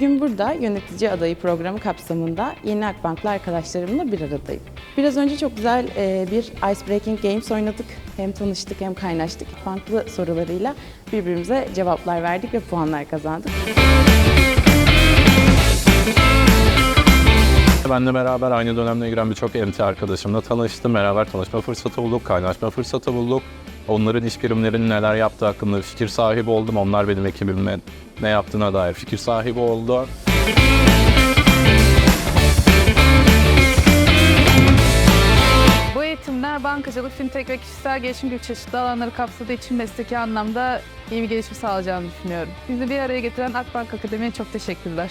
burada yönetici adayı programı kapsamında Yeni Akbanklı arkadaşlarımla bir aradayım. Biraz önce çok güzel e, bir Ice Breaking Games oynadık. Hem tanıştık hem kaynaştık. Banklı sorularıyla birbirimize cevaplar verdik ve puanlar kazandık. Ben de beraber aynı dönemde giren birçok MT arkadaşımla tanıştım. Beraber tanışma fırsatı bulduk, kaynaşma fırsatı bulduk. Onların iş birimlerinin neler yaptığı hakkında fikir sahibi oldum. Onlar benim ekibime ne yaptığına dair fikir sahibi oldu. Bu eğitimler bankacılık, fintech ve kişisel gelişim gibi çeşitli alanları kapsadığı için mesleki anlamda iyi bir gelişim sağlayacağını düşünüyorum. Bizi bir araya getiren Akbank Akademi'ye çok teşekkürler.